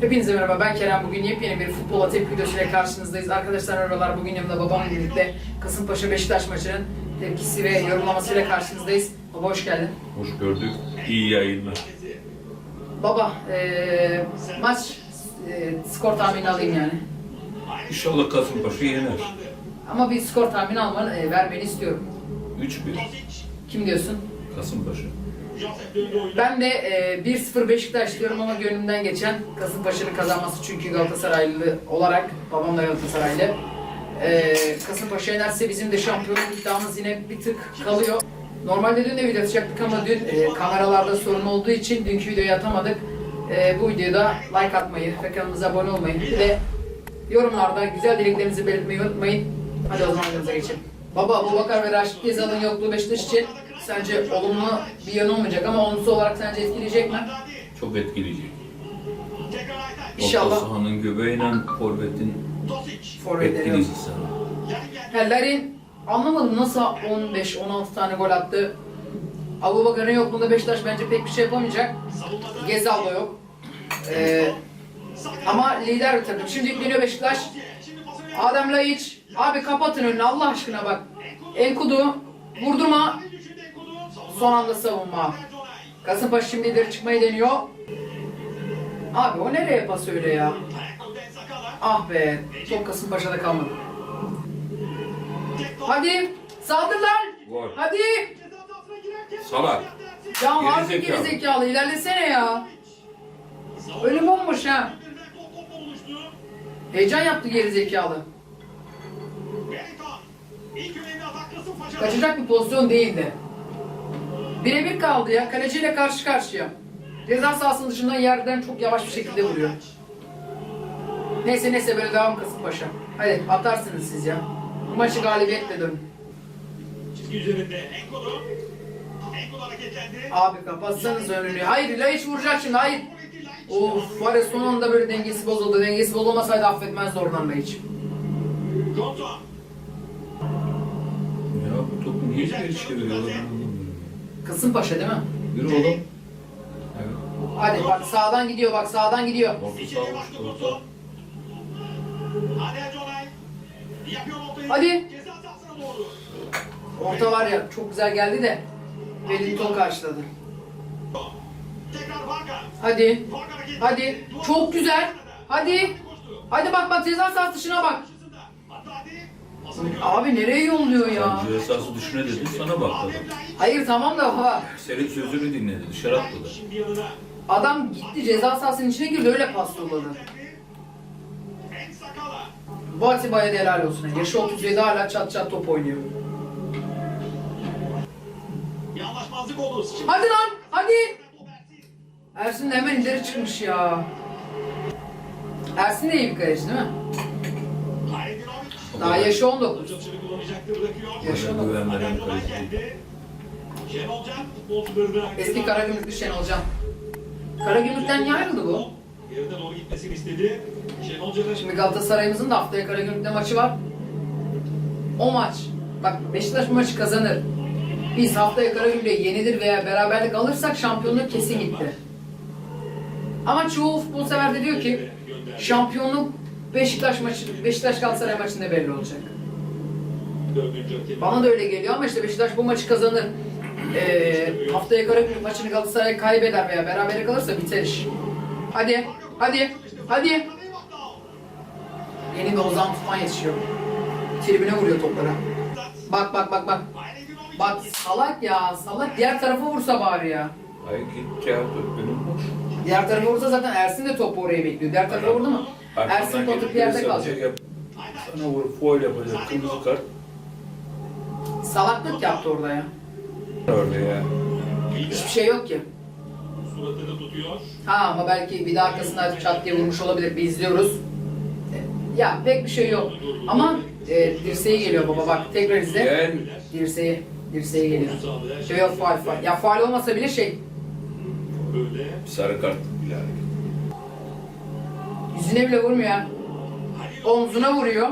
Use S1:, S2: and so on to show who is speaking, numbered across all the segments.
S1: Hepinize merhaba ben Kerem. Bugün yepyeni bir futbola tepki videosuyla karşınızdayız. Arkadaşlar merhabalar. Bugün yanımda babamla birlikte Kasımpaşa Beşiktaş maçının tepkisi ve yorumlamasıyla karşınızdayız. Baba hoş geldin.
S2: Hoş gördük. İyi yayınlar.
S1: Baba eee, maç eee, skor tahmini alayım yani.
S2: İnşallah Kasımpaşa yener.
S1: Ama bir skor tahmini almanı eee, vermeni istiyorum.
S2: 3-1
S1: Kim diyorsun?
S2: Kasımpaşa.
S1: Ben de eee 1-0 Beşiktaş diyorum ama gönlümden geçen Kasımpaşa'nın kazanması çünkü Galatasaraylı olarak babam da Galatasaraylı. Eee Kasımpaşa yenerse bizim de şampiyonluk iddiamız yine bir tık kalıyor. Normalde dün de video atacaktık ama dün eee, kameralarda sorun olduğu için dünkü videoyu atamadık. Eee, bu videoda like atmayı ve kanalımıza abone olmayı bir de yorumlarda güzel dileklerinizi belirtmeyi unutmayın. Hadi o zaman videomuza geçelim. Baba Abubakar ve Raşit Gezal'ın yokluğu Beşiktaş için sence olumlu bir yanı olmayacak ama olumsuz olarak sence etkileyecek mi?
S2: Çok etkileyecek.
S1: İnşallah.
S2: Orta sahanın göbeğiyle forvetin
S1: Forvetleri yok.
S2: etkileyecek sana.
S1: Ya Larin anlamadım nasıl 15-16 tane gol attı. Abubakar'ın yokluğunda Beşiktaş bence pek bir şey yapamayacak. Gezal da yok. Ee, ama lider bir takım. Şimdi yükleniyor Beşiktaş. Adem Laiç. Abi kapatın önünü Allah aşkına bak. Enkudu. Vurdurma. Son anda savunma. Kasımpaşa şimdi ileri çıkmayı deniyor. Abi o nereye pas öyle ya? Ah be. Top Kasımpaşa'da kalmadı. Hadi. Saldır lan.
S2: Gol.
S1: Hadi.
S2: Salak.
S1: Ya
S2: Geri
S1: harbi
S2: zekalı.
S1: geri zekalı. ilerlesene ya. Ölüm olmuş ha. Heyecan yaptı geri zekalı. Kaçacak bir pozisyon değildi. Birebir kaldı ya. Kaleciyle karşı karşıya. Ceza sahasının dışından yerden çok yavaş bir şekilde vuruyor. Neyse neyse böyle devam Kasımpaşa. Hadi atarsınız siz ya. Bu maçı galibiyetle dönün.
S3: Çizgi üzerinde. Enkodu hareketlendi.
S1: Abi kapatsanız önünü. Hayır Laiç vuracak şimdi hayır. Of var ya son anda böyle dengesi bozuldu. Dengesi bozulmasaydı affetmezdi oradan Laiç.
S3: Gonzo.
S2: Ya bu topu niye geri çeviriyorlar anlamıyorum.
S1: Kasımpaşa değil mi?
S2: Yürü oğlum. Evet.
S1: Hadi bak sağdan gidiyor bak sağdan gidiyor.
S3: İçeriye baktı. Hadi Aconay. Yapıyor ortayı.
S1: Hadi.
S3: Ceza sahasına doğru.
S1: Orta var ya çok güzel geldi de Wellington karşıladı.
S3: Tekrar.
S1: Hadi. Hadi. Çok güzel. Hadi. Hadi bak bak ceza sahası dışına bak. Abi nereye yolluyor ya?
S2: Bence esası düşüne dedi sana bak adam.
S1: Hayır tamam da baba.
S2: Senin sözünü dinledi dışarı
S3: yanına.
S1: Adam gitti ceza sahasının içine girdi öyle pas yolladı.
S3: En sakala.
S1: Bu Atiba'ya da helal olsun. Yaşı 37 hala çat çat top oynuyor.
S3: Bir anlaşmazlık oldu.
S1: Hadi lan hadi. Ersin de hemen ileri çıkmış ya. Ersin de iyi bir kaleci değil mi? Daha yaşı 19.
S3: Çalışını kullanacaktır bırakıyor.
S1: Yaşı
S2: Bana
S1: 19.
S2: güven veren
S3: Adem Donay
S2: kaleci.
S3: geldi. Şenolcan futbolcularını
S1: Eski Karagümrüklü Şenolcan. Karagümrük'ten niye ayrıldı bu?
S3: Yerine doğru gitmesini istedi. Şenolcan'ın
S1: Şimdi Galatasaray'ımızın da haftaya Karagümrük'te maçı var. O maç. Bak Beşiktaş bu maçı kazanır. Biz haftaya Karagümrük'e yenilir veya beraberlik alırsak şampiyonluk kesin gitti. Ama çoğu futbol sever de diyor ki şampiyonluk Beşiktaş maçı, Beşiktaş Galatasaray maçında belli olacak. Bana da öyle geliyor ama işte Beşiktaş bu maçı kazanır. Ee, haftaya Karagümrük maçını Galatasaray kaybeder veya beraber kalırsa biter iş. Hadi, hadi, hadi. Yeni bir Ozan Tufan yetişiyor. Tribüne vuruyor toplara. Bak bak bak bak. Bak salak ya salak. Diğer tarafa vursa bari ya.
S2: Ay git önüm boş.
S1: Diğer tarafa vursa zaten Ersin de topu oraya bekliyor. Diğer tarafa vurdu mu? Ersin bir yerde kalacak.
S2: alacak, yap- Sana vurup foul yapacak kırmızı kart.
S1: Salaklık yaptı orada ya.
S2: Öyle ya.
S1: Hiçbir şey yok ki.
S3: Suratını tutuyor.
S1: Ha ama belki bir de arkasında çat diye vurmuş olabilir. Bir izliyoruz. Ya pek bir şey yok. Ama e, dirseği geliyor baba bak tekrar izle.
S2: Gel.
S1: Dirseği, dirseği geliyor. Şey yok faal faal. Ya faal olmasa bile şey
S3: Böyle.
S2: Sarı kart bile
S1: yüzüne bile vurmuyor. Omzuna vuruyor.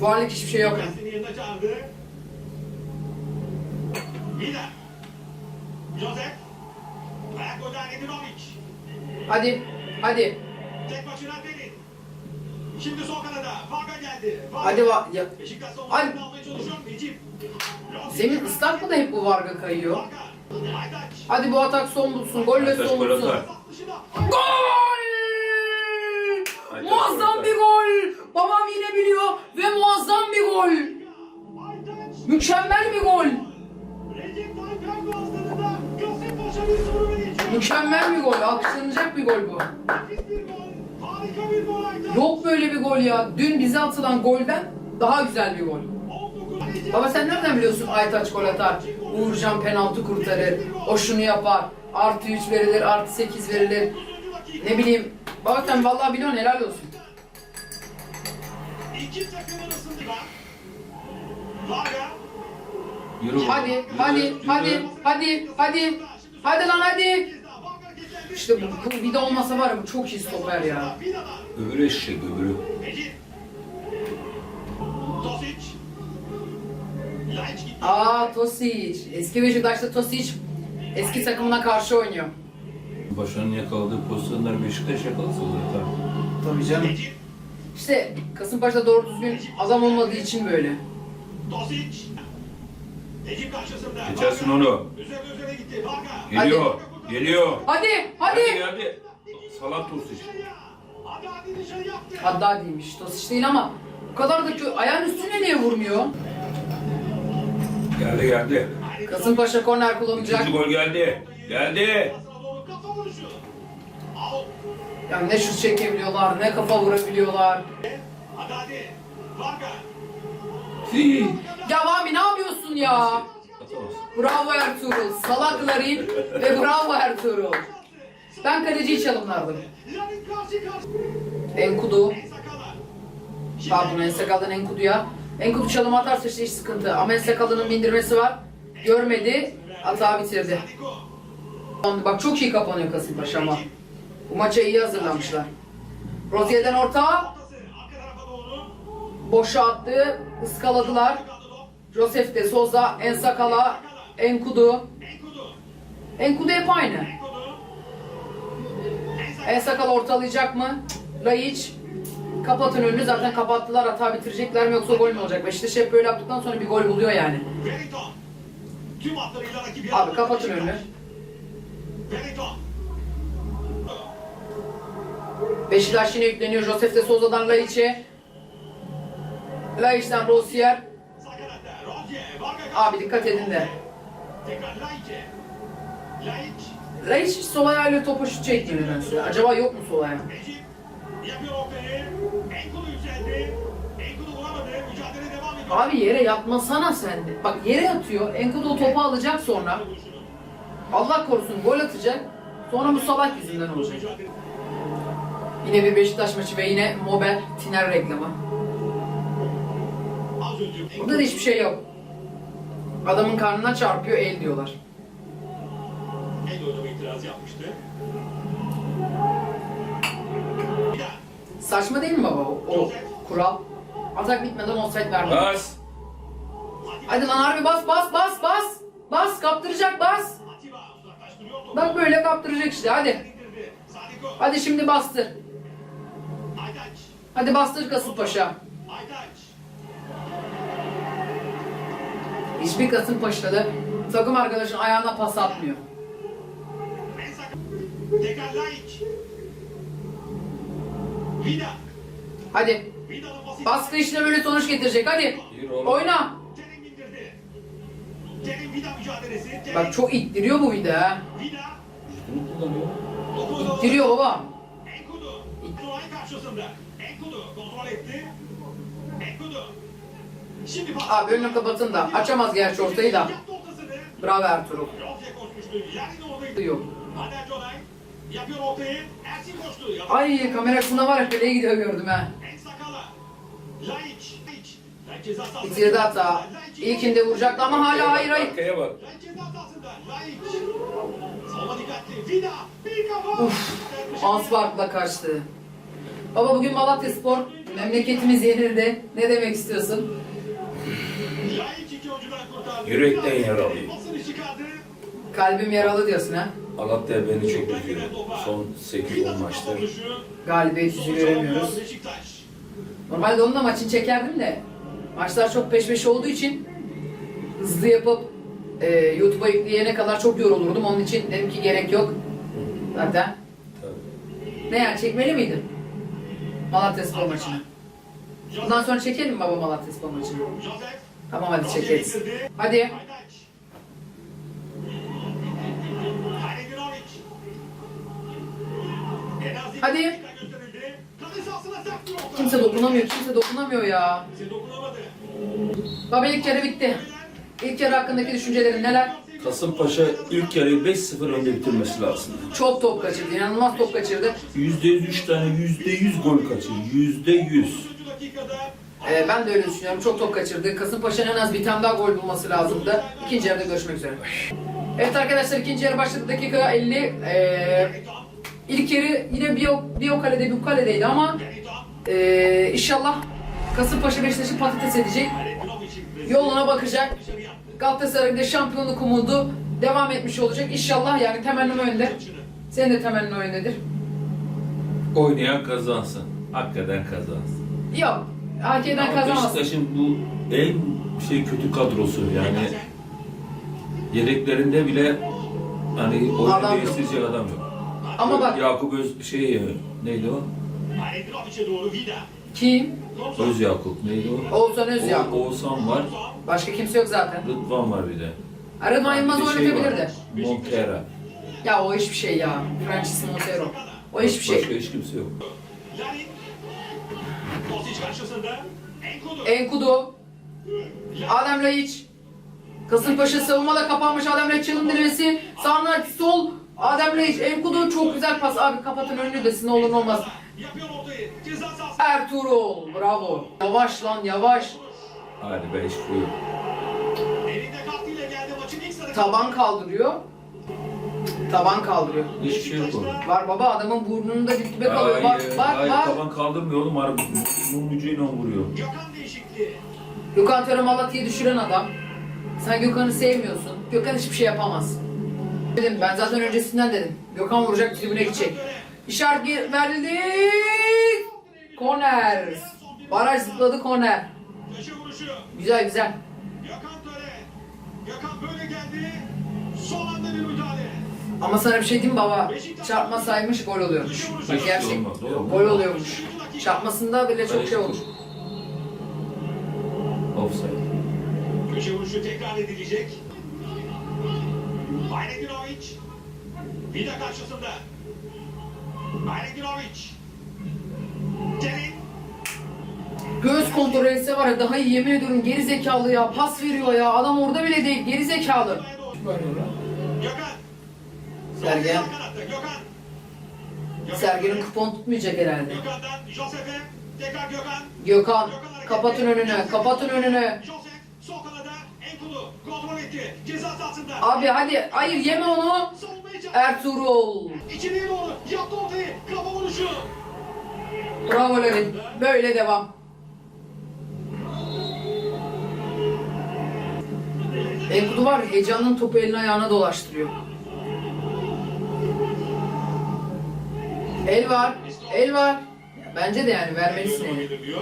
S1: Faallik hiçbir şey yok. Hadi. Hadi.
S3: Tek başına Derin. Şimdi sol kanada. Varga geldi. Varga.
S1: Hadi va ya.
S3: Beşiktaş
S1: Ay.
S3: savunmasını almaya çalışıyor. Necip.
S1: Zemin ıslak mı da hep bu Varga kayıyor?
S3: Varga.
S1: Hadi bu atak son bulsun. Golle son
S2: gol
S1: bulsun.
S2: atar.
S1: Gol!
S2: Aytaç
S1: Muazzam bir gol. Babam yine biliyor ve muazzam bir gol. Mükemmel bir gol. Mükemmel bir gol. Alkışlanacak bir gol bu. Yok böyle bir gol ya. Dün bize atılan golden daha güzel bir gol.
S3: 19 Recep.
S1: Baba sen nereden biliyorsun Aytaç gol atar, Uğurcan penaltı kurtarır, o şunu yapar, artı 3 verilir, artı 8 verilir,
S3: 9. dakika.
S1: ne bileyim. Sen vallahi biliyorsun helal olsun.
S3: İki. Varga.
S2: Yürü oğlum,
S1: Hadi,
S2: yürü,
S1: hadi,
S2: yürü.
S1: hadi, hadi, hadi, hadi lan hadi. İşte bu, bu vida olmasa var ya bu çok iyi stoper ya.
S2: Öbürü eşek öbürü.
S1: Aa Tosic, eski Beşiktaş'ta Tosic eski takımına karşı oynuyor.
S2: Başarının yakaladığı pozisyonları Beşiktaş yakalasa zaten.
S1: Tabii canım. İşte Kasımpaşa'da doğru düzgün adam olmadığı için böyle.
S3: Tosic. Necip karşısında.
S2: Geçersin onu.
S3: Üzerine üzerine gitti. Varga.
S2: Geliyor. Geliyor.
S1: Hadi,
S2: Hadi
S1: hadi.
S2: Salat.
S3: Hadi hadi dışarı yaptı.
S1: Hatta değilmiş. Tosic değil ama bu kadar da kö- ayağın üstüne niye vurmuyor?
S2: Geldi geldi.
S1: Kasımpaşa korner
S2: İkinci
S1: kullanacak.
S2: gol geldi. Geldi.
S1: Yani ne şut çekebiliyorlar, ne kafa vurabiliyorlar.
S2: Fi.
S1: Ya Vami ne yapıyorsun ya? Bravo Ertuğrul. Salak Larin ve bravo Ertuğrul. Ben kaleciyi çalımlardım. Enkudu. Pardon Ensakal'dan Enkudu'ya. Enkudu çalım atarsa işte hiç sıkıntı. Ama Ensakal'ın bindirmesi var. Görmedi. Hata bitirdi. Bak çok iyi kapanıyor Kasımpaşa ama. Bu maça iyi hazırlanmışlar. Rozier'den orta. Boşa attı.
S3: top.
S1: Josef de Souza, Ensakala, Enkudu.
S3: Enkudu.
S1: Hep aynı.
S3: Ensakala.
S1: Ensakal ortalayacak mı? Laiç. Kapatın önünü zaten kapattılar hata bitirecekler mi yoksa gol mü olacak? Beşiktaş hep böyle yaptıktan sonra bir gol buluyor yani. Abi kapatın önünü. Beşiktaş yine yükleniyor Josef de Souza'dan Laiç'e. Laiç'ten.
S3: Varga.
S1: Abi dikkat edin de.
S3: Laiç.
S1: Sol ayağıyla topa şut çekmiyor nedense. Acaba yok mu sol ayağı? Abi yere yatmasana sen de. Bak yere yatıyor. Enkudu o topu alacak sonra. Allah korusun gol atacak. Sonra bu salak yüzünden olacak. Yine bir Beşiktaş maçı ve yine Mobel Tiner reklamı. Burada da hiçbir şey yok. Adamın karnına çarpıyor el diyorlar.
S3: El oynama itiraz yapmıştı.
S1: Saçma değil mi baba o, o kural? Atak bitmeden offside vermiyor.
S2: Bas.
S1: Hadi lan harbi bas bas bas bas. Bas kaptıracak bas. Bak böyle kaptıracak işte hadi. Hadi şimdi bastır. Hadi bastır Kasımpaşa. Hiçbir Kasımpaşalı takım arkadaşın ayağına pas atmıyor. Hadi. Baskı işte böyle sonuç getirecek hadi. Oyna. Bak çok ittiriyor bu vida ha. İttiriyor baba. Abi önünü kapatın da. Açamaz gerçi ortayı da. Bravo Ertuğrul. Yok.
S3: Hader Colay. Yapıyor ortayı. Ersin koştu. Yaptı.
S1: Ay kamerasında var ya kaleye gidiyor gördüm ha. Bitirdi hata. İlkinde vuracaktı ama hala hayır hayır.
S2: Arkaya bak.
S1: Uf. Anspark'la kaçtı. Baba bugün Malatya Spor memleketimiz yenildi. Ne demek istiyorsun?
S2: Yürekten yaralıyım.
S1: Kalbim yaralı diyorsun ha.
S2: Malatya beni çok üzüyor. Son 8-10 maçtır.
S1: Galibiyet yüzü göremiyoruz. Normalde onun da maçını çekerdim de maçlar çok peş peşe olduğu için hızlı yapıp e, YouTube'a yükleyene kadar çok yorulurdum. Onun için dedim ki gerek yok. Zaten.
S2: Tabii.
S1: Ne yani çekmeli miydim? Malatya Spor maçını. Bundan sonra çekelim mi baba Malatya Spor maçını? Tamam hadi çekeriz. Hadi. Hadi. Kimse dokunamıyor, kimse dokunamıyor ya.
S3: Kimse dokunamadı.
S1: Baba ilk yarı bitti. İlk yarı hakkındaki düşüncelerin neler?
S2: Kasımpaşa ilk yarıyı 5-0 önde bitirmesi lazım.
S1: Çok top kaçırdı, inanılmaz top kaçırdı.
S2: %100 3 tane %100 gol kaçırdı. %100.
S3: 3. dakikada
S1: Ee, ben de öyle düşünüyorum. Çok top kaçırdı. Kasımpaşa'nın en az bir tane daha gol bulması lazımdı. İkinci yarıda görüşmek üzere. Evet arkadaşlar ikinci yarı başladı. Dakika 50. Ee, ilk yarı yine bir o, bir o kalede bir bu kaledeydi ama ee, inşallah Kasımpaşa Beşiktaş'ı patates edecek. Yoluna bakacak. Galatasaray'da şampiyonluk umudu devam etmiş olacak. İnşallah yani temennim önde. Senin de temennin o yöndedir.
S2: Oynayan kazansın. Hakikaten kazansın.
S1: Yok. AK'den
S2: Ama
S1: kazanamazsın.
S2: Beşiktaş'ın bu en şey kötü kadrosu yani yedeklerinde bile hani oyunu değiştirecek adam yok.
S1: Ama bak
S2: Yakup Öz şey neydi o?
S3: Halilovic'e doğru Vida.
S1: kim?
S2: Öz Yakup neydi o?
S1: Oğuzhan Özyakup.
S2: O, Oğuzhan var.
S1: Başka kimse yok zaten.
S2: Rıdvan var bir de.
S1: Rıdvan Yılmaz
S2: Bir de şey
S1: oynatabilirdi.
S2: var, Montera.
S1: Ya o hiçbir şey ya. Francis Montero. O hiçbir şey.
S2: Başka hiç kimse yok.
S3: Larin. Kosic karşısında. Enkudu.
S1: Enkudu. Adem Laiç. Kasımpaşa savunmada kapanmış Adem Laiç çalım denemesi. Sağına sol. Adem Laiç. Enkudu çok güzel pas. Abi kapatın önünü desin ne olur olmaz.
S3: Yapıyor ortayı. Ceza sahası.
S1: Ertuğrul. Bravo. Yavaş lan yavaş.
S2: Hadi be
S3: ilk sarı.
S1: Taban kaldırıyor. Taban kaldırıyor.
S2: Hiçbir şey yok.
S1: Var baba adamın burnunu da dip dibe kalıyor. Bak
S2: Hayır,
S1: bak
S2: hayır
S1: bak.
S2: taban kaldırmıyor oğlum. Harbi mum ucuyla vuruyor.
S3: Gökhan değişikliği.
S1: Gökhan Töre Malatya'yı düşüren adam. Sen Gökhan'ı sevmiyorsun. Gökhan hiçbir şey yapamaz. Dedim ben zaten öncesinden dedim. Gökhan vuracak tribüne gidecek. İşaret verildi. Korner. Baraj zıpladı korner.
S3: Köşe vuruşu.
S1: Güzel güzel.
S3: Gökhan Töre. Gökhan böyle geldi. Son anda bir müdahale.
S1: Ama sana bir şey diyeyim baba? Çarpma saymış gol oluyormuş. Bak gerçek. Gol oluyormuş. Çarpmasında bile çok şey olur.
S2: Offside.
S3: Köşe vuruşu tekrar edilecek. Aydinovic. Vida karşısında. Aydinovic. Derin.
S1: Göğüs kontrolü etse var ya daha iyi yemin ediyorum geri zekalı ya. Pas veriyor ya. Adam orada bile değil. Geri zekalı.
S3: Gökhan.
S1: Sergen.
S3: Gökhan.
S1: Sergen'in kupon tutmayacak herhalde.
S3: Gökhan'dan Josef'e. Tekrar Gökhan.
S1: Gökhan kapatın önünü. Kapatın önünü.
S3: Josef sol
S1: Abi hadi. Hayır yeme onu. Ertuğrul.
S3: İçeriye doğru yaptı ortayı. Kafa vuruşu.
S1: Bravo Larin. Böyle devam. Enkudu var heyecanın topu eline ayağına dolaştırıyor. El var. El var. Ya bence de yani vermelisin
S3: geliyor.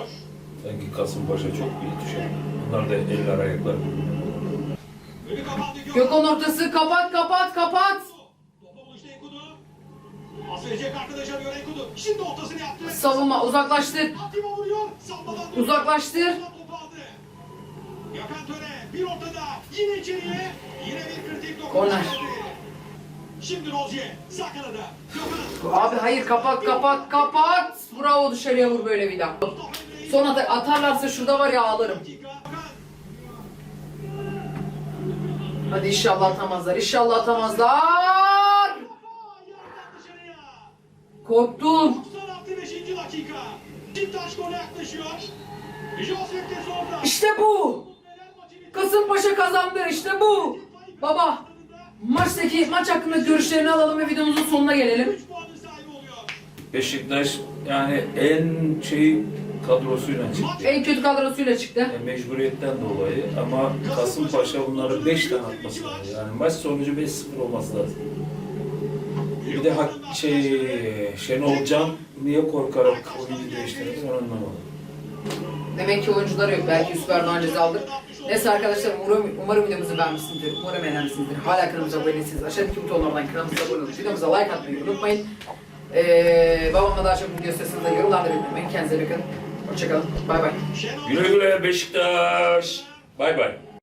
S2: Sanki Kasımpaşa çok büyük düşer. Bunlar da eller ayaklar birbirine.
S1: Gökhan ortası kapat kapat kapat. Savunma uzaklaştır. Uzaklaştır.
S3: Gökhan Töre bir ortada. Yine içeriye. Yine bir. Şimdi Rozier. Sağ.
S1: Abi hayır kapat kapat kapat. Bravo dışarıya vur böyle bir daha. Sonra da atarlarsa şurada var ya ağlarım. Hadi inşallah atamazlar. İnşallah atamazlar. Korktum.
S3: 95. dakika. Beşiktaş gole yaklaşıyor.
S1: İşte bu. Kasımpaşa kazandı. İşte bu. Baba maçtaki maç hakkında görüşlerini alalım ve videomuzun sonuna gelelim.
S3: 3 puanın sahibi oluyor.
S2: Beşiktaş yani en şey kadrosuyla çıktı.
S1: En kötü kadrosuyla çıktı.
S2: Yani mecburiyetten dolayı ama Kasımpaşa bunları 5 tane atması lazım. Yani maç sonucu 5-0 olması lazım. Bir de hak, şey, Şenol Can niye korkarak oyuncu değiştirdi ben anlamadım.
S1: Demek ki oyuncuları yok. Belki Yusuf Erdoğan cezalıdır. Neyse arkadaşlar umarım, umarım videomuzu beğenmişsinizdir. Umarım eğlenmişsinizdir. Hala kanalımıza abone değilseniz aşağıdaki butonlardan kanalımıza abone olup videomuza like atmayı unutmayın. Ee, babamla daha çok video istiyorsanız da yorumlarda. Kendinize iyi bakın. Hoşçakalın. Bay bay.
S2: Güle güle Beşiktaş. Bay bay.